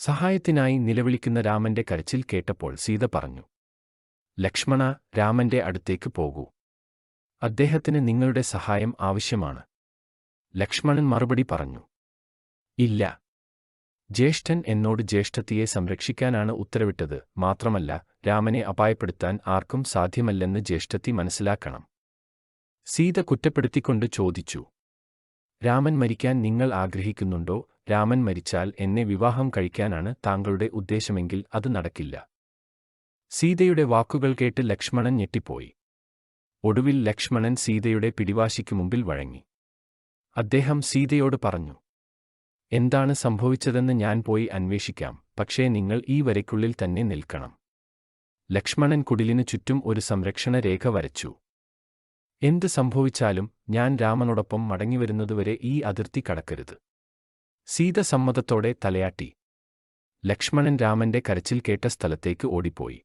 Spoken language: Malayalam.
സഹായത്തിനായി നിലവിളിക്കുന്ന രാമന്റെ കരച്ചിൽ കേട്ടപ്പോൾ സീത പറഞ്ഞു ലക്ഷ്മണ രാമന്റെ അടുത്തേക്ക് പോകൂ. അദ്ദേഹത്തിന് നിങ്ങളുടെ സഹായം ആവശ്യമാണ്. ലക്ഷ്മണൻ മറുപടി പറഞ്ഞു ഇല്ല. ജ്യേഷ്ഠൻ എന്നോട് ജ്യേഷ്ഠത്തിയെ സംരക്ഷിക്കാനാണ് ഉത്തരവിട്ടത്. മാത്രമല്ല രാമനെ അപായപ്പെടുത്താൻ ആർക്കും സാധ്യമല്ലെന്ന് ജ്യേഷ്ഠത്തി മനസ്സിലാക്കണം. സീത കുറ്റപ്പെടുത്തിക്കൊണ്ട് ചോദിച്ചു രാമൻ മരിക്കാൻ നിങ്ങൾ ആഗ്രഹിക്കുന്നുണ്ടോ? രാമൻ മരിച്ചാൽ എന്നെ വിവാഹം കഴിക്കാനാണ് താങ്കളുടെ ഉദ്ദേശമെങ്കിൽ അത് നടക്കില്ല. സീതയുടെ വാക്കുകൾ കേട്ട് ലക്ഷ്മണൻ ഞെട്ടിപ്പോയി. ഒടുവിൽ ലക്ഷ്മണൻ സീതയുടെ പിടിവാശിക്കു മുമ്പിൽ വഴങ്ങി. അദ്ദേഹം സീതയോട് പറഞ്ഞു എന്താണ് സംഭവിച്ചതെന്ന് ഞാൻ പോയി അന്വേഷിക്കാം പക്ഷേ നിങ്ങൾ ഈ വരയ്ക്കുള്ളിൽ തന്നെ നിൽക്കണം ലക്ഷ്മണൻ കുടിലിനു ചുറ്റും ഒരു സംരക്ഷണ രേഖ വരച്ചു. എന്ത് സംഭവിച്ചാലും ഞാൻ രാമനോടൊപ്പം മടങ്ങിവരുന്നതുവരെ ഈ അതിർത്തി കടക്കരുത്. സീത സമ്മതത്തോടെ തലയാട്ടി. ലക്ഷ്മണൻ രാമന്റെ കരച്ചിൽ കേട്ട സ്ഥലത്തേക്ക് ഓടിപ്പോയി.